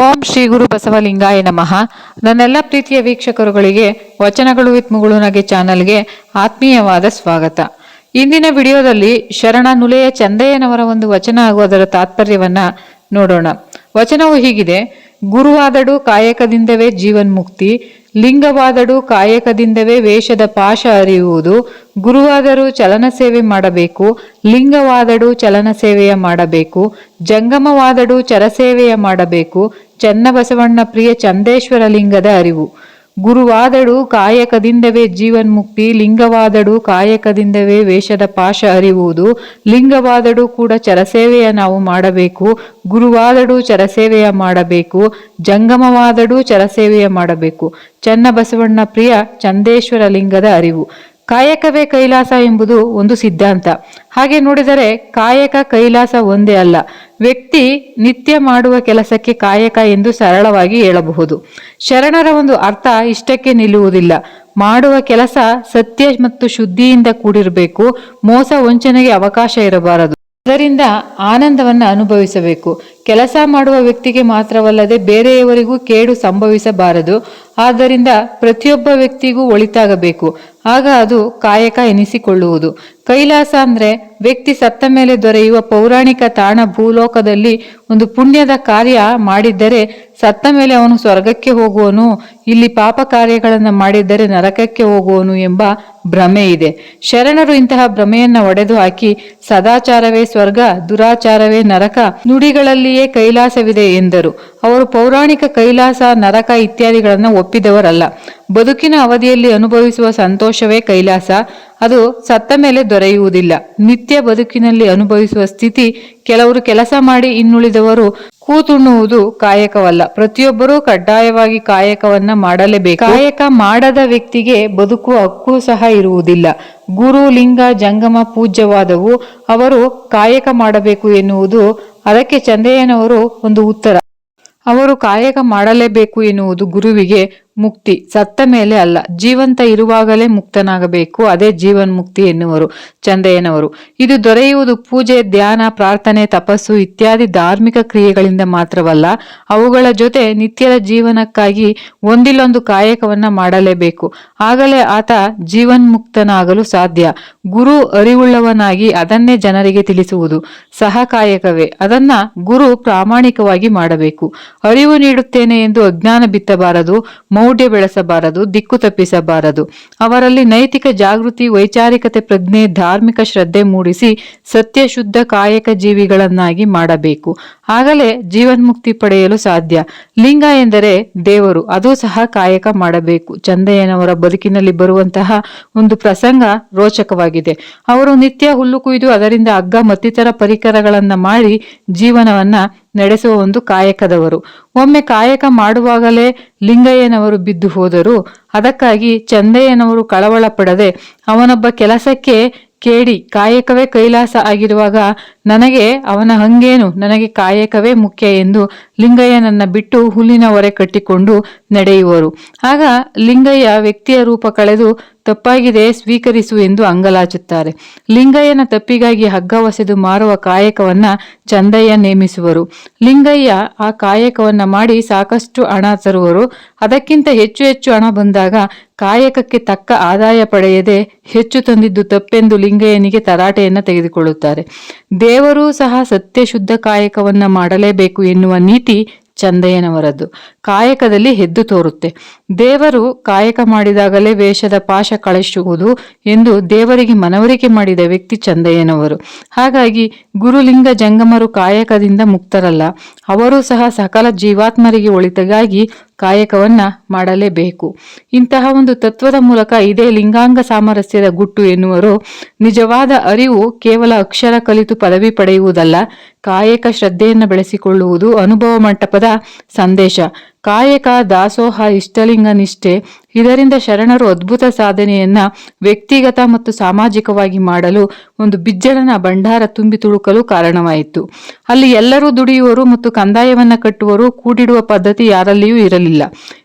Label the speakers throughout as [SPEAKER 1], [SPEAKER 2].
[SPEAKER 1] ಓಂ ಶ್ರೀ ಗುರು ಬಸವಲಿಂಗಾಯ ನಮಃ. ನನ್ನೆಲ್ಲ ಪ್ರೀತಿಯ ವೀಕ್ಷಕರುಗಳಿಗೆ, ವಚನಗಳು ವಿತ್ ಮುಗುಳುನಗೆ ಚಾನಲ್ಗೆ ಆತ್ಮೀಯವಾದ ಸ್ವಾಗತ. ಇಂದಿನ ವಿಡಿಯೋದಲ್ಲಿ ಶರಣ ನುಲೆಯ ಚಂದಯ್ಯನವರ ಒಂದು ವಚನ ಹಾಗೂ ಅದರ ತಾತ್ಪರ್ಯವನ್ನ ನೋಡೋಣ. ವಚನವು ಹೀಗಿದೆ, ಗುರುವಾದಡು ಕಾಯಕದಿಂದವೇ ಜೀವನ್ಮುಕ್ತಿ, ಲಿಂಗವಾದಡು ಕಾಯಕದಿಂದವೇ ವೇಷದ ಪಾಶ ಅರಿಯುವುದು, ಗುರುವಾದರೂ ಚಲನ ಸೇವೆ ಮಾಡಬೇಕು, ಲಿಂಗವಾದಡು ಚಲನ ಸೇವೆಯ ಮಾಡಬೇಕು, ಜಂಗಮವಾದಡು ಚರಸೇವೆಯ ಮಾಡಬೇಕು ಚನ್ನಬಸವಣ್ಣ ಪ್ರಿಯ ಚಂದೇಶ್ವರ ಲಿಂಗದ ಅರಿವು. ಗುರುವಾದಡು ಕಾಯಕದಿಂದವೇ ಜೀವನ್ಮುಕ್ತಿ ಲಿಂಗವಾದಡು ಕಾಯಕದಿಂದವೇ ವೇಷದ ಪಾಶ ಅರಿವುದು ಲಿಂಗವಾದಡು ಕೂಡ ಚರಸೇವೆಯ ನಾವು ಮಾಡಬೇಕು. ಗುರುವಾದಡು ಚರಸೇವೆಯ ಮಾಡಬೇಕು. ಜಂಗಮವಾದಡು ಚರಸೇವೆಯ ಮಾಡಬೇಕು. ಚನ್ನಬಸವಣ್ಣ ಪ್ರಿಯ ಚಂದೇಶ್ವರ ಲಿಂಗದ ಅರಿವು. ಕಾಯಕವೇ ಕೈಲಾಸ ಎಂಬುದು ಒಂದು ಸಿದ್ಧಾಂತ. ಹಾಗೆ ನೋಡಿದರೆ ಕಾಯಕ ಕೈಲಾಸ ಒಂದೇ ಅಲ್ಲ. ವ್ಯಕ್ತಿ ನಿತ್ಯ ಮಾಡುವ ಕೆಲಸಕ್ಕೆ ಕಾಯಕ ಎಂದು ಸರಳವಾಗಿ ಹೇಳಬಹುದು. ಶರಣರ ಒಂದು ಅರ್ಥ ಇಷ್ಟಕ್ಕೆ ನಿಲ್ಲುವುದಿಲ್ಲ. ಮಾಡುವ ಕೆಲಸ ಸತ್ಯ ಮತ್ತು ಶುದ್ಧಿಯಿಂದ ಕೂಡಿರಬೇಕು. ಮೋಸ ವಂಚನೆಗೆ ಅವಕಾಶ ಇರಬಾರದು. ಅದರಿಂದ ಆನಂದವನ್ನು ಅನುಭವಿಸಬೇಕು. ಕೆಲಸ ಮಾಡುವ ವ್ಯಕ್ತಿಗೆ ಮಾತ್ರವಲ್ಲದೆ ಬೇರೆಯವರಿಗೂ ಕೇಡು ಸಂಭವಿಸಬಾರದು. ಆದ್ದರಿಂದ ಪ್ರತಿಯೊಬ್ಬ ವ್ಯಕ್ತಿಗೂ ಒಳಿತಾಗಬೇಕು. ಆಗ ಅದು ಕಾಯಕ ಎನಿಸಿಕೊಳ್ಳುವುದು. ಕೈಲಾಸ ಅಂದ್ರೆ ವ್ಯಕ್ತಿ ಸತ್ತ ಮೇಲೆ ದೊರೆಯುವ ಪೌರಾಣಿಕ ತಾಣ ಭೂಲೋಕದಲ್ಲಿ ಒಂದು ಪುಣ್ಯದ ಕಾರ್ಯ ಮಾಡಿದ್ದರೆ ಸತ್ತ ಮೇಲೆ ಅವನು ಸ್ವರ್ಗಕ್ಕೆ ಹೋಗುವನು, ಇಲ್ಲಿ ಪಾಪ ಕಾರ್ಯಗಳನ್ನು ಮಾಡಿದ್ದರೆ ನರಕಕ್ಕೆ ಹೋಗುವನು ಎಂಬ ಭ್ರಮೆ ಇದೆ. ಶರಣರು ಇಂತಹ ಭ್ರಮೆಯನ್ನ ಒಡೆದು ಹಾಕಿ ಸದಾಚಾರವೇ ಸ್ವರ್ಗ, ದುರಾಚಾರವೇ ನರಕ, ನುಡಿಗಳಲ್ಲಿಯೇ ಕೈಲಾಸವಿದೆ ಎಂದರು. ಅವರು ಪೌರಾಣಿಕ ಕೈಲಾಸ, ನರಕ ಇತ್ಯಾದಿಗಳನ್ನು ಒಪ್ಪಿದವರಲ್ಲ. ಬದುಕಿನ ಅವಧಿಯಲ್ಲಿ ಅನುಭವಿಸುವ ಸಂತೋಷವೇ ಕೈಲಾಸ. ಅದು ಸತ್ತ ಮೇಲೆ ದೊರೆಯುವುದಿಲ್ಲ. ನಿತ್ಯ ಬದುಕಿನಲ್ಲಿ ಅನುಭವಿಸುವ ಸ್ಥಿತಿ ಕೆಲವರು ಕೆಲಸ ಮಾಡಿ ಇನ್ನುಳಿದವರು ಕೂತುಣ್ಣುವುದು ಕಾಯಕವಲ್ಲ. ಪ್ರತಿಯೊಬ್ಬರೂ ಕಡ್ಡಾಯವಾಗಿ ಕಾಯಕವನ್ನ ಮಾಡಲೇಬೇಕು. ಕಾಯಕ ಮಾಡದ ವ್ಯಕ್ತಿಗೆ ಬದುಕುವ ಹಕ್ಕು ಸಹ ಇರುವುದಿಲ್ಲ. ಗುರು, ಲಿಂಗ, ಜಂಗಮ, ಪೂಜ್ಯವಾದವು ಅವರು ಕಾಯಕ ಮಾಡಬೇಕು ಎನ್ನುವುದು ಅದಕ್ಕೆ ಚಂದಯ್ಯನವರು ಒಂದು ಉತ್ತರ. ಅವರು ಕಾಯಕ ಮಾಡಲೇಬೇಕು ಎನ್ನುವುದು ಗುರುವಿಗೆ ಮುಕ್ತಿ. ಸತ್ತ ಮೇಲೆ ಅಲ್ಲ, ಜೀವಂತ ಇರುವಾಗಲೇ ಮುಕ್ತನಾಗಬೇಕು. ಅದೇ ಜೀವನ್ ಮುಕ್ತಿ ಎನ್ನುವರು, ಚಂದಯ್ಯನವರು. ಇದು ದೊರೆಯುವುದು ಪೂಜೆ, ಧ್ಯಾನ, ಪ್ರಾರ್ಥನೆ, ತಪಸ್ಸು ಇತ್ಯಾದಿ ಧಾರ್ಮಿಕ ಕ್ರಿಯೆಗಳಿಂದ ಮಾತ್ರವಲ್ಲ, ಅವುಗಳ ಜೊತೆ ನಿತ್ಯದ ಜೀವನಕ್ಕಾಗಿ ಒಂದಿಲ್ಲೊಂದು ಕಾಯಕವನ್ನ ಮಾಡಲೇಬೇಕು. ಆಗಲೇ ಆತ ಜೀವನ್ ಮುಕ್ತನಾಗಲು ಸಾಧ್ಯ. ಗುರು ಅರಿವುಳ್ಳವನಾಗಿ ಅದನ್ನೇ ಜನರಿಗೆ ತಿಳಿಸುವುದು ಸಹ ಕಾಯಕವೇ ಅದನ್ನ ಗುರು ಪ್ರಾಮಾಣಿಕವಾಗಿ ಮಾಡಬೇಕು. ಅರಿವು ನೀಡುತ್ತೇನೆ ಎಂದು ಅಜ್ಞಾನ ಬಿತ್ತಬಾರದು. ಮೌಢ್ಯ ಬೆಳೆಸಬಾರದು, ದಿಕ್ಕು ತಪ್ಪಿಸಬಾರದು. ಅವರಲ್ಲಿ ನೈತಿಕ ಜಾಗೃತಿ, ವೈಚಾರಿಕತೆ, ಪ್ರಜ್ಞೆ, ಧಾರ್ಮಿಕ ಶ್ರದ್ಧೆ ಮೂಡಿಸಿ ಸತ್ಯ, ಶುದ್ಧ, ಕಾಯಕ ಜೀವಿಗಳನ್ನಾಗಿ ಮಾಡಬೇಕು. ಆಗಲೇ ಜೀವನ್ಮುಕ್ತಿ ಪಡೆಯಲು ಸಾಧ್ಯ. ಲಿಂಗ ಎಂದರೆ ದೇವರು, ಅದು ಸಹ ಕಾಯಕ ಮಾಡಬೇಕು. ಚಂದಯ್ಯನವರ ಬದುಕಿನಲ್ಲಿ ಬರುವಂತಹ ಒಂದು ಪ್ರಸಂಗ ರೋಚಕವಾಗಿದೆ. ಅವರು ನಿತ್ಯ ಹುಲ್ಲು ಕುಯ್ದು ಅದರಿಂದ ಅಗ್ಗ ಮತ್ತಿತರ ಪರಿಕರಗಳನ್ನ ಮಾಡಿ ಜೀವನವನ್ನ ನಡೆಸುವ ಒಂದು ಕಾಯಕದವರು. ಒಮ್ಮೆ ಕಾಯಕ ಮಾಡುವಾಗಲೇ ಲಿಂಗಯ್ಯನವರು ಬಿದ್ದು ಹೋದರು. ಅದಕ್ಕಾಗಿ ಚಂದಯ್ಯನವರು ಕಳವಳ ಪಡದೆ ಅವನೊಬ್ಬ ಕೆಲಸಕ್ಕೆ ಕೇಡಿ ಕಾಯಕವೇ ಕೈಲಾಸ ಆಗಿರುವಾಗ ನನಗೆ ಅವನ ಹಂಗೇನು? ನನಗೆ ಕಾಯಕವೇ ಮುಖ್ಯ ಎಂದು ಲಿಂಗಯ್ಯನನ್ನ ಬಿಟ್ಟು ಹುಲ್ಲಿನ ಹೊರೆ ಕಟ್ಟಿಕೊಂಡು ನಡೆಯುವರು. ಆಗ ಲಿಂಗಯ್ಯ ವ್ಯಕ್ತಿಯ ರೂಪ ಕಳೆದು ತಪ್ಪಾಗಿದೆ, ಸ್ವೀಕರಿಸು ಎಂದು ಅಂಗಲಾಚುತ್ತಾರೆ. ಲಿಂಗಯ್ಯನ ತಪ್ಪಿಗಾಗಿ ಹಗ್ಗ ಒಸೆದು ಮಾರುವ ಕಾಯಕವನ್ನ ಚಂದಯ್ಯ ನೇಮಿಸುವರು. ಲಿಂಗಯ್ಯ ಆ ಕಾಯಕವನ್ನ ಮಾಡಿ ಸಾಕಷ್ಟು ಹಣ ತರುವರು. ಅದಕ್ಕಿಂತ ಹೆಚ್ಚು ಹೆಚ್ಚು ಹಣ ಬಂದಾಗ ಕಾಯಕಕ್ಕೆ ತಕ್ಕ ಆದಾಯ ಪಡೆಯದೆ ಹೆಚ್ಚು ತಂದಿದ್ದು ತಪ್ಪೆಂದು ಲಿಂಗಯ್ಯನಿಗೆ ತರಾಟೆಯನ್ನ ತೆಗೆದುಕೊಳ್ಳುತ್ತಾರೆ. ದೇವರೂ ಸಹ ಸತ್ಯ ಶುದ್ಧ ಕಾಯಕವನ್ನ ಮಾಡಲೇಬೇಕು ಎನ್ನುವ ನೀತಿ ಚಂದಯ್ಯನವರದ್ದು. ಕಾಯಕದಲ್ಲಿ ಹೆದ್ದು ತೋರುತ್ತೆ. ದೇವರು ಕಾಯಕ ಮಾಡಿದಾಗಲೇ ವೇಷದ ಪಾಶ ಕಳಿಸುವುದು ಎಂದು ದೇವರಿಗೆ ಮನವರಿಕೆ ಮಾಡಿದ ವ್ಯಕ್ತಿ ಚಂದಯ್ಯನವರು. ಹಾಗಾಗಿ ಗುರುಲಿಂಗ ಜಂಗಮರು ಕಾಯಕದಿಂದ ಮುಕ್ತರಲ್ಲ, ಅವರು ಸಹ ಸಕಲ ಜೀವಾತ್ಮರಿಗೆ ಒಳಿತಗಾಗಿ ಕಾಯಕವನ್ನ ಮಾಡಲೇಬೇಕು. ಇಂತಹ ಒಂದು ತತ್ವದ ಮೂಲಕ ಇದೇ ಲಿಂಗಾಂಗ ಸಾಮರಸ್ಯದ ಗುಟ್ಟು ಎನ್ನುವರು, ನಿಜವಾದ ಅರಿವು ಕೇವಲ ಅಕ್ಷರ ಕಲಿತು ಪದವಿ ಪಡೆಯುವುದಲ್ಲ ಕಾಯಕ ಶ್ರದ್ಧೆಯನ್ನು ಬೆಳೆಸಿಕೊಳ್ಳುವುದು ಅನುಭವ ಮಂಟಪದ ಸಂದೇಶ. ಕಾಯಕ, ದಾಸೋಹ, ಇಷ್ಟಲಿಂಗ ನಿಷ್ಠೆ, ಇದರಿಂದ ಶರಣರು ಅದ್ಭುತ ಸಾಧನೆಯನ್ನ ವ್ಯಕ್ತಿಗತ ಮತ್ತು ಸಾಮಾಜಿಕವಾಗಿ ಮಾಡಲು ಒಂದು ಬಿಜ್ಜಳನ ಭಂಡಾರ ತುಂಬಿ ತುಳುಕಲು ಕಾರಣವಾಯಿತು. ಅಲ್ಲಿ ಎಲ್ಲರೂ ದುಡಿಯುವರು ಮತ್ತು ಕಂದಾಯವನ್ನ ಕಟ್ಟುವರು ಕೂಡಿಡುವ ಪದ್ಧತಿ ಯಾರಲ್ಲಿಯೂ ಇರಲಿಲ್ಲ.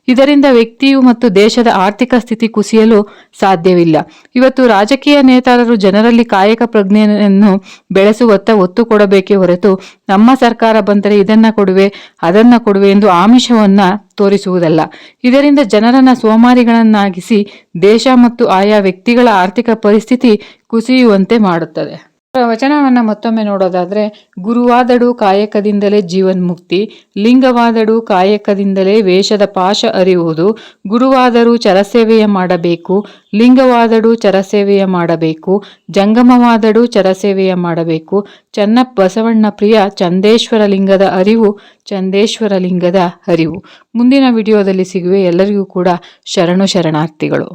[SPEAKER 1] ಇದರಿಂದ ವ್ಯಕ್ತಿಯು ಮತ್ತು ದೇಶದ ಆರ್ಥಿಕ ಸ್ಥಿತಿ ಕುಸಿಯಲು ಸಾಧ್ಯವಿಲ್ಲ. ಇವತ್ತು ರಾಜಕೀಯ ನೇತಾರರು ಜನರಲ್ಲಿ ಕಾಯಕ ಪ್ರಜ್ಞೆಯನ್ನು ಬೆಳೆಸುವತ್ತ ಒತ್ತು ಕೊಡಬೇಕೇ ಹೊರತು ನಮ್ಮ ಸರ್ಕಾರ ಬಂದರೆ ಇದನ್ನ ಕೊಡುವೆ, ಅದನ್ನ ಕೊಡುವೆ ಎಂದು ಆಮಿಷವನ್ನ ತೋರಿಸುವುದಲ್ಲ. ಇದರಿಂದ ಜನರನ್ನ ಸೋಮಾರಿಗಳನ್ನಾಗಿಸಿ ದೇಶ ಮತ್ತು ಆಯಾ ವ್ಯಕ್ತಿಗಳ ಆರ್ಥಿಕ ಪರಿಸ್ಥಿತಿ ಕುಸಿಯುವಂತೆ ಮಾಡುತ್ತದೆ. ವಚನವನ್ನ ಮತ್ತೊಮ್ಮೆ ನೋಡೋದಾದ್ರೆ, ಗುರುವಾದಡು ಕಾಯಕದಿಂದಲೇ ಜೀವನ್ಮುಕ್ತಿ ಲಿಂಗವಾದಡು ಕಾಯಕದಿಂದಲೇ ವೇಷದ ಪಾಶ ಅರಿಯುವುದು, ಗುರುವಾದರೂ ಚರಸೇವೆಯ ಮಾಡಬೇಕು, ಲಿಂಗವಾದಡು ಚರಸೇವೆಯ ಮಾಡಬೇಕು, ಜಂಗಮವಾದಡು ಚರಸೇವೆಯ ಮಾಡಬೇಕು ಚನ್ನ ಬಸವಣ್ಣ ಪ್ರಿಯ ಚಂದೇಶ್ವರ ಲಿಂಗದ ಅರಿವು, ಚಂದೇಶ್ವರ ಲಿಂಗದ ಅರಿವು. ಮುಂದಿನ ವಿಡಿಯೋದಲ್ಲಿ ಸಿಗುವೆ ಎಲ್ಲರಿಗೂ ಕೂಡ ಶರಣು ಶರಣಾರ್ಥಿಗಳು.